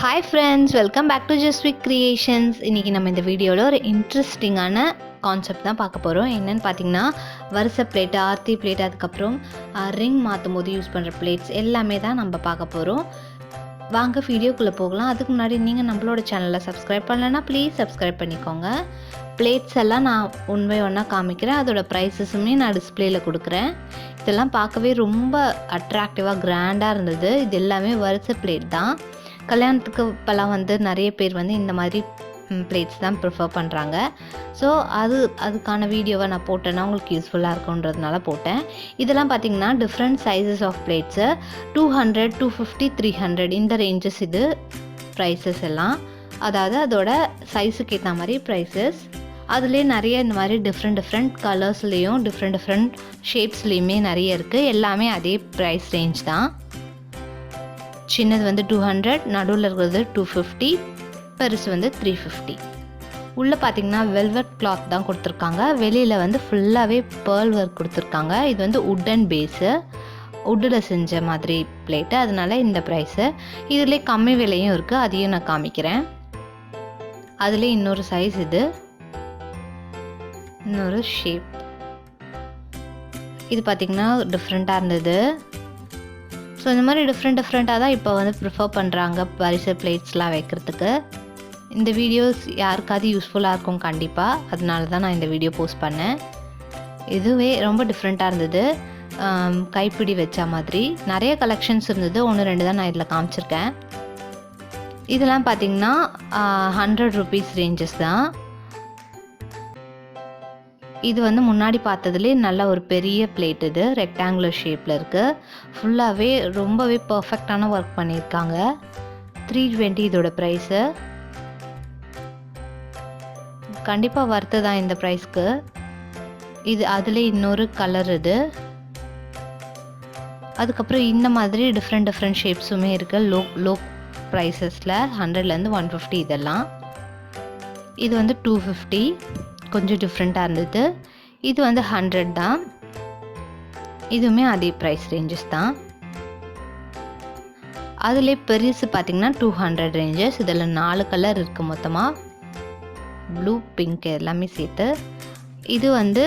Hi friends welcome back to just விக் இன்றைக்கி நம்ம இந்த வீடியோவில் ஒரு இன்ட்ரெஸ்டிங்கான கான்செப்ட் தான் பார்க்க போகிறோம் என்னென்னு பார்த்தீங்கன்னா வருஷ பிளேட்டு ஆர்த்தி பிளேட் அதுக்கப்புறம் ரிங் மாற்றும் போது யூஸ் பண்ணுற பிளேட்ஸ் எல்லாமே தான் நம்ம பார்க்க போகிறோம் வாங்க வீடியோக்குள்ளே போகலாம். அதுக்கு முன்னாடி நீங்கள் நம்மளோட சேனலை சப்ஸ்கிரைப் பண்ணலைன்னா ப்ளீஸ் சப்ஸ்கிரைப் பண்ணிக்கோங்க. பிளேட்ஸ் எல்லாம் நான் உண்மை ஒன்றா காமிக்கிறேன். அதோட ப்ரைஸஸுமே நான் டிஸ்பிளேயில் கொடுக்குறேன். இதெல்லாம் பார்க்கவே ரொம்ப அட்ராக்டிவாக கிராண்டாக இருந்தது. இது எல்லாமே வருஷ பிளேட் தான். கல்யாணத்துக்கு இப்போல்லாம் வந்து நிறைய பேர் வந்து இந்த மாதிரி பிளேட்ஸ் தான் ப்ரிஃபர் பண்ணுறாங்க ஸோ அது அதுக்கான வீடியோவை நான் போட்டேன்னா உங்களுக்கு யூஸ்ஃபுல்லாக இருக்குன்றதுனால போட்டேன். இதெல்லாம் பார்த்தீங்கன்னா different sizes of plates two hundred two fifty three hundred இந்த ரேஞ்சஸ் இது ப்ரைஸஸ் எல்லாம். அதாவது அதோட சைஸுக்கு ஏற்ற மாதிரி ப்ரைஸஸ் அதுலேயே நிறைய இந்த மாதிரி டிஃப்ரெண்ட் டிஃப்ரெண்ட் கலர்ஸ்லேயும் டிஃப்ரெண்ட் டிஃப்ரெண்ட் ஷேப்ஸ்லேயுமே நிறைய இருக்குது எல்லாமே அதே ப்ரைஸ் ரேஞ்ச் தான். சின்னது வந்து டூ ஹண்ட்ரட் நடுவில் இருக்கிறது டூ ஃபிஃப்டி பெருசு வந்து த்ரீ ஃபிஃப்டி உள்ளே பார்த்தீங்கன்னா வெல்வெட் கிளாத் தான் கொடுத்துருக்காங்க. வெளியில் வந்து ஃபுல்லாகவே பேர்ல் ஒர்க் கொடுத்துருக்காங்க. இது வந்து உட்டன் பேஸு உட்டில் செஞ்ச மாதிரி பிளேட்டு அதனால இந்த ப்ரைஸு இதுலேயே கம்மி விலையும் இருக்குது அதையும் நான் காமிக்கிறேன். அதுலேயே இன்னொரு சைஸ் இது. இன்னொரு ஷேப் இது பார்த்திங்கன்னா டிஃப்ரெண்ட்டாக இருந்தது. ஸோ இந்த மாதிரி டிஃப்ரெண்ட் டிஃப்ரெண்ட்டாக தான் இப்போ வந்து ப்ரிஃபர் பண்ணுறாங்க பரிசு பிளேட்ஸ்லாம் வைக்கிறதுக்கு. இந்த வீடியோஸ் யாருக்காவது யூஸ்ஃபுல்லாக இருக்கும் கண்டிப்பாக அதனால தான் நான் இந்த வீடியோ போஸ்ட் பண்ணேன். இதுவே ரொம்ப டிஃப்ரெண்ட்டாக இருந்தது. கைப்பிடி வச்ச மாதிரி. நிறைய கலெக்ஷன்ஸ் இருந்தது. ஒன்று ரெண்டு தான் நான் இதில் காமிச்சிருக்கேன். இதெல்லாம் பார்த்தீங்கன்னா ஹண்ட்ரட் ருபீஸ் ரேஞ்சஸ் தான். இது வந்து முன்னாடி பார்த்ததுலேயே நல்ல ஒரு பெரிய பிளேட் இது. ரெக்டாங்குலர் ஷேப்பில் இருக்குது ஃபுல்லாகவே ரொம்பவே பர்ஃபெக்டான ஒர்க் பண்ணியிருக்காங்க. த்ரீ டுவெண்ட்டி இதோட ப்ரைஸு கண்டிப்பாக வர்த்து தான் இந்த ப்ரைஸ்க்கு இது அதில் இன்னொரு கலர் இது. அதுக்கப்புறம் இந்த மாதிரி டிஃப்ரெண்ட் டிஃப்ரெண்ட் ஷேப்ஸுமே இருக்குது லோ லோ ப்ரைஸஸில் ஹண்ட்ரட்லேருந்து ஒன் ஃபிஃப்டி இதெல்லாம். இது வந்து டூ ஃபிஃப்டி கொஞ்சம் டிஃப்ரெண்ட்டாக இருந்தது. இது வந்து ஹண்ட்ரட் தான். இதுவுமே அதே ப்ரைஸ் ரேஞ்சஸ் தான். அதிலே பெருசு பார்த்திங்கன்னா டூ ஹண்ட்ரட் ரேஞ்சஸ் இதில் நாலு கலர் இருக்குது மொத்தமாக ப்ளூ பிங்க் எல்லாமே சேர்த்து. இது வந்து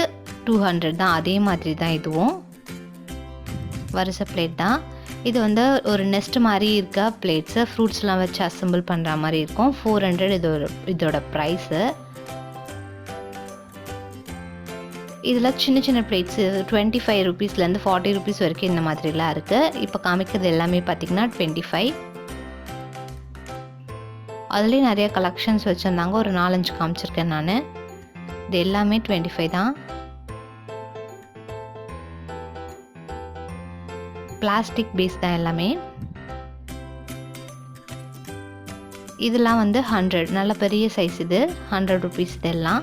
டூ ஹண்ட்ரட் தான். அதே மாதிரி தான் இதுவும். வருஷ பிளேட் தான். இது வந்து ஒரு நெஸ்ட் மாதிரி இருக்க பிளேட்ஸு ஃப்ரூட்ஸ்லாம் வச்சு அசம்பிள் பண்ணுற மாதிரி இருக்கும். ஃபோர் ஹண்ட்ரட் இதோட இதோட ப்ரைஸு இதில் சின்ன சின்ன பிளேட்ஸு டுவெண்ட்டி ஃபைவ் ருபீஸ்லேருந்து ஃபார்ட்டி ருபீஸ் வரைக்கும் இந்த மாதிரிலாம் இருக்குது இப்போ காமிக்கிறது எல்லாமே பார்த்திங்கன்னா டுவெண்ட்டி ஃபைவ் அதுலேயும் நிறைய கலெக்ஷன்ஸ் வச்சுருந்தாங்க. ஒரு நாலஞ்சு காமிச்சிருக்கேன் நான். இது எல்லாமே டுவெண்ட்டி ஃபைவ் தான். பிளாஸ்டிக் பேஸ் தான் எல்லாமே. இதெல்லாம் வந்து ஹண்ட்ரட் நல்ல பெரிய சைஸ் இது. ஹண்ட்ரட் ருபீஸ் இதெல்லாம்.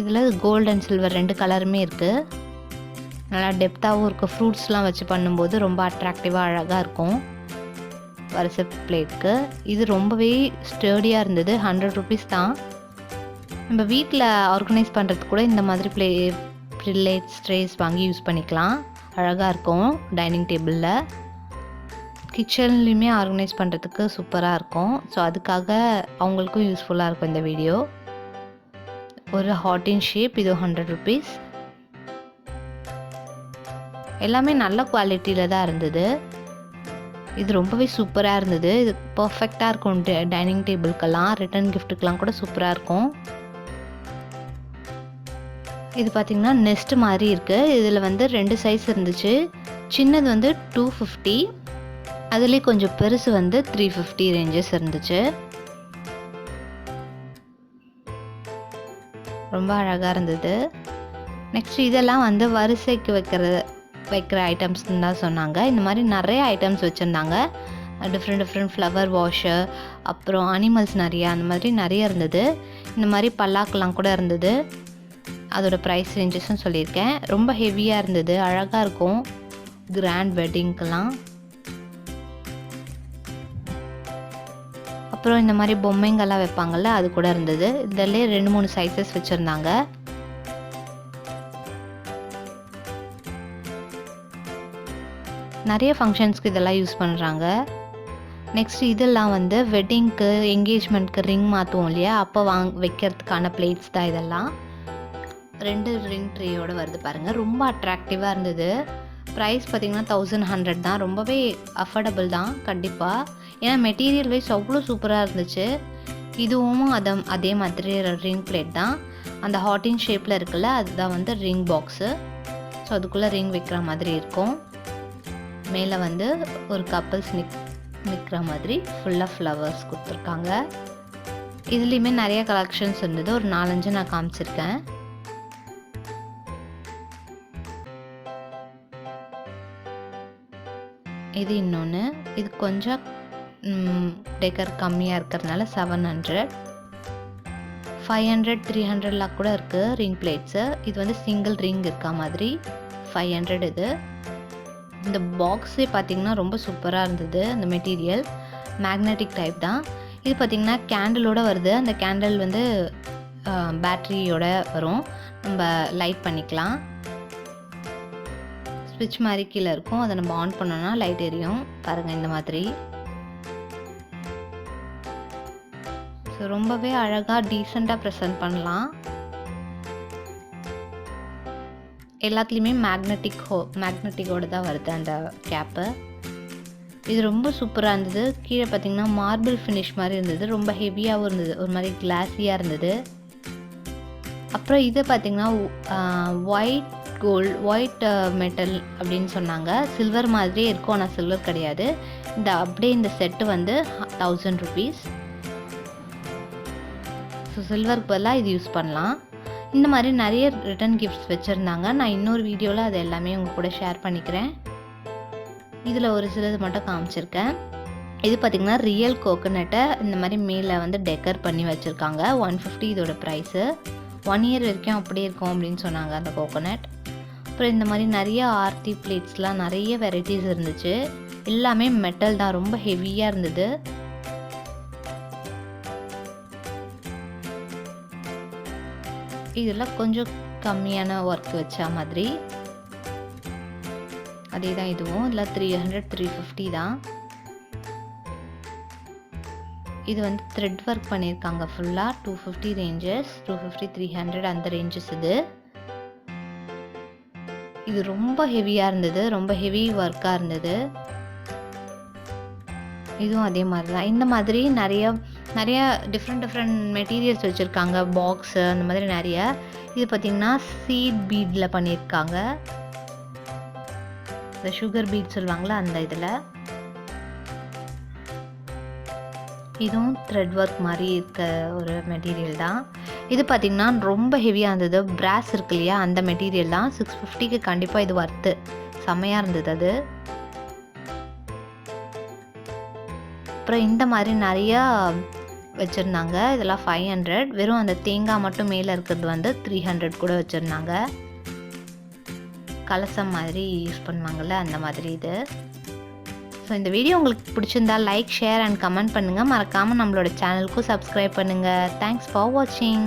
இதில் கோல்டு அண்ட் சில்வர் ரெண்டு கலருமே இருக்குது நல்லா டெப்த்தாகவும் இருக்குது ஃப்ரூட்ஸ்லாம் வச்சு பண்ணும்போது ரொம்ப அட்ராக்டிவாக அழகாக இருக்கும். வருஷ பிளேட்க்கு இது ரொம்பவே ஸ்டேடியாக இருந்தது. ஹண்ட்ரட் ருபீஸ் தான். நம்ம வீட்டில் ஆர்கனைஸ் பண்ணுறதுக்கு கூட இந்த மாதிரி ப்ளே பிளேட்ஸ் ட்ரேஸ் வாங்கி யூஸ் பண்ணிக்கலாம். அழகாக இருக்கும் டைனிங் டேபிளில் கிச்சன்லேயுமே ஆர்கனைஸ் பண்ணுறதுக்கு சூப்பராக இருக்கும். ஸோ அதுக்காக அவங்களுக்கும் யூஸ்ஃபுல்லாக இருக்கும் இந்த வீடியோ ஒரு ஹாட்டின் ஷேப் இது ஹண்ட்ரட் ருபீஸ் எல்லாமே நல்ல குவாலிட்டியில் தான் இருந்தது. இது ரொம்பவே சூப்பராக இருந்தது. இது பர்ஃபெக்டாக இருக்கும். டைனிங் டேபிள்க்கெல்லாம் ரிட்டன் கிஃப்ட்டுக்கெலாம் கூட சூப்பராக இருக்கும். இது பார்த்திங்கன்னா நெஸ்ட் மாதிரி இருக்குது இதில் வந்து ரெண்டு சைஸ் இருந்துச்சு. சின்னது வந்து டூ ஃபிஃப்டி அதுலேயே கொஞ்சம் பெருசு வந்து த்ரீ ஃபிஃப்டி ரேஞ்சஸ் இருந்துச்சு. ரொம்ப அழகாக இருந்தது. நெக்ஸ்ட் இதெல்லாம் வந்து வரிசைக்கு வைக்கிற வைக்கிற ஐட்டம்ஸ்னு தான் சொன்னாங்க. இந்த மாதிரி நிறைய ஐட்டம்ஸ் வச்சுருந்தாங்க. டிஃப்ரெண்ட் டிஃப்ரெண்ட் ஃப்ளவர் வாஷு அப்புறம் அனிமல்ஸ் நிறையா அந்த மாதிரி நிறைய இருந்தது. இந்த மாதிரி பல்லாக்கெலாம் கூட இருந்தது. அதோடய ப்ரைஸ் ரேஞ்சஸும் சொல்லியிருக்கேன். ரொம்ப ஹெவியாக இருந்தது. அழகாக இருக்கும். கிராண்ட் வெட்டிங்க்கெலாம் அப்புறம் இந்த மாதிரி பொம்மைங்கெல்லாம் வைப்பாங்கள்ல அது கூட இருந்தது. இதிலே ரெண்டு மூணு சைஸஸ் வச்சுருந்தாங்க. நிறைய ஃபங்க்ஷன்ஸ்க்கு இதெல்லாம் யூஸ் பண்ணுறாங்க நெக்ஸ்ட் இதெல்லாம் வந்து வெட்டிங்க்கு என்கேஜ்மெண்ட்க்கு ரிங் மாற்றுவோம் இல்லையா? அப்போ வாங் வைக்கிறதுக்கான பிளேட்ஸ் தான் இதெல்லாம். ரெண்டு ரிங் ட்ரேயோடு வருது பாருங்கள் ரொம்ப அட்ராக்டிவாக இருந்தது. ப்ரைஸ் பார்த்திங்கன்னா தௌசண்ட் ஹண்ட்ரட் தான். ரொம்பவே அஃபோர்டபுள் தான் கண்டிப்பாக ஏன்னா மெட்டீரியல் வைஸ் அவ்வளோ சூப்பராக இருந்துச்சு. இதுவும் அதை அதே மாதிரி ரிங் பிளேட் தான். அந்த ஹாட்டின் ஷேப்பில் இருக்குல்ல அதுதான் வந்து ரிங் பாக்ஸு ஸோ அதுக்குள்ளே ரிங் வைக்கிற மாதிரி இருக்கும். மேலே வந்து ஒரு கப்பல்ஸ் நிக் நிற்கிற மாதிரி ஃபுல்லாக ஃப்ளவர்ஸ் கொடுத்துருக்காங்க. இதுலேயுமே நிறைய கலெக்ஷன்ஸ் இருந்தது. ஒரு நாலஞ்சு நான் காமிச்சிருக்கேன். இது இன்னொன்று இது கொஞ்சம் டெக்கர் கம்மியாக இருக்கிறதுனால seven hundred five hundred three ஹண்ட்ரட்லாம் கூட இருக்குது ரிங் பிளேட்ஸு இது வந்து சிங்கிள் ரிங் இருக்கா மாதிரி. ஃபைவ் ஹண்ட்ரட் இது. இந்த பாக்ஸே பார்த்திங்கன்னா ரொம்ப சூப்பராக இருந்தது அந்த மெட்டீரியல் மேக்னெட்டிக் டைப் தான். இது பார்த்திங்கன்னா கேண்டிலோட வருது. அந்த கேண்டில் வந்து பேட்ரியோட வரும். நம்ம லைட் பண்ணிக்கலாம். ஸ்விட்ச் மாதிரி கீழே இருக்கும். அதை நம்ம ஆன் பண்ணோன்னா லைட் எரியும். பாருங்கள் இந்த மாதிரி. ஸோ ரொம்பவே அழகாக டீசெண்டாக ப்ரெசென்ட் பண்ணலாம். எல்லாத்துலேயுமே மேக்னெட்டிக் ஹோ மேக்னெட்டிக்கோடு தான் வருது அந்த கேப்பு இது ரொம்ப சூப்பராக இருந்தது. கீழே பார்த்தீங்கன்னா மார்பிள் ஃபினிஷ் மாதிரி இருந்தது. ரொம்ப ஹெவியாகவும் இருந்தது. ஒரு மாதிரி கிளாஸியாக இருந்தது. அப்புறம் இது பார்த்திங்கன்னா ஒயிட் கோல்ட் ஒயிட் மெட்டல் அப்படின்னு சொன்னாங்க. சில்வர் மாதிரியே இருக்கும் ஆனால் சில்வர் கிடையாது. இந்த அப்படியே இந்த செட்டு வந்து தௌசண்ட் ருபீஸ் ஸோ சில்வருக்கு பதிலாக இது யூஸ் பண்ணலாம். இந்த மாதிரி நிறைய ரிட்டன் கிஃப்ட்ஸ் வச்சுருந்தாங்க. நான் இன்னொரு வீடியோவில் அது எல்லாமே உங்கள் கூட ஷேர் பண்ணிக்கிறேன். இதில் ஒரு சிலது மட்டும் காமிச்சிருக்கேன். இது பார்த்திங்கன்னா ரியல் கோகோனட்டை இந்த மாதிரி மேலே வந்து டெக்கர் பண்ணி வச்சுருக்காங்க. ஒன் ஃபிஃப்டி இதோட ப்ரைஸு ஒன் இயர் வரைக்கும் அப்படியே இருக்கும் அப்படின்னு சொன்னாங்க அந்த கோகோனட் அப்புறம் இந்த மாதிரி நிறைய ஆர்த்தி பிளேட்ஸ்லாம் நிறைய வெரைட்டிஸ் இருந்துச்சு. எல்லாமே மெட்டல் தான் ரொம்ப ஹெவியாக இருந்தது. இதெல்லாம் கொஞ்சம் கம்மியான ஒர்க் வச்ச மாதிரி. அதே தான் இதுவும். இல்லை த்ரீ ஹண்ட்ரட் த்ரீ ஃபிஃப்டி தான். இது வந்து த்ரெட் ஒர்க் பண்ணியிருக்காங்க ஃபுல்லாக two fifty ranges two fifty three hundred அந்த ரேஞ்சஸ் இது. இது ரொம்ப ஹெவியாக இருந்தது ரொம்ப ஹெவி ஒர்க்காக இருந்தது. இதுவும் அதே மாதிரி தான் இந்த மாதிரி நிறைய நிறைய டிஃப்ரெண்ட் டிஃப்ரெண்ட் மெட்டீரியல்ஸ் வச்சுருக்காங்க பாக்ஸு அந்த மாதிரி நிறைய. இது பார்த்திங்கன்னா சீட் பீடில் பண்ணியிருக்காங்க. இந்த சுகர் பீட் சொல்லுவாங்களா அந்த இதில். இதுவும் த்ரெட் ஒர்க் மாதிரி இருக்க ஒரு மெட்டீரியல் தான். இது பார்த்திங்கன்னா ரொம்ப ஹெவியாக இருந்தது. பிராஸ் இருக்கு இல்லையா? அந்த மெட்டீரியல் தான். சிக்ஸ் ஃபிஃப்டிக்கு கண்டிப்பாக இது ஒர்த்து செம்மையாக இருந்தது அது. அப்புறம் இந்த மாதிரி நிறையா வச்சுருந்தாங்க. இதெல்லாம் ஃபைவ் ஹண்ட்ரட் வெறும் அந்த தேங்காய் மட்டும் மேலே இருக்கிறது வந்து த்ரீ ஹண்ட்ரட் கூட வச்சுருந்தாங்க. கலசம் மாதிரி யூஸ் பண்ணுவாங்கள்ல அந்த மாதிரி இது. ஸோ இந்த வீடியோ உங்களுக்கு பிடிச்சிருந்தா லைக் ஷேர் அண்ட் கமெண்ட் பண்ணுங்கள் மறக்காமல் நம்மளோட சேனலுக்கும் சப்ஸ்கிரைப் பண்ணுங்கள் தேங்க்ஸ் ஃபார் வாட்சிங்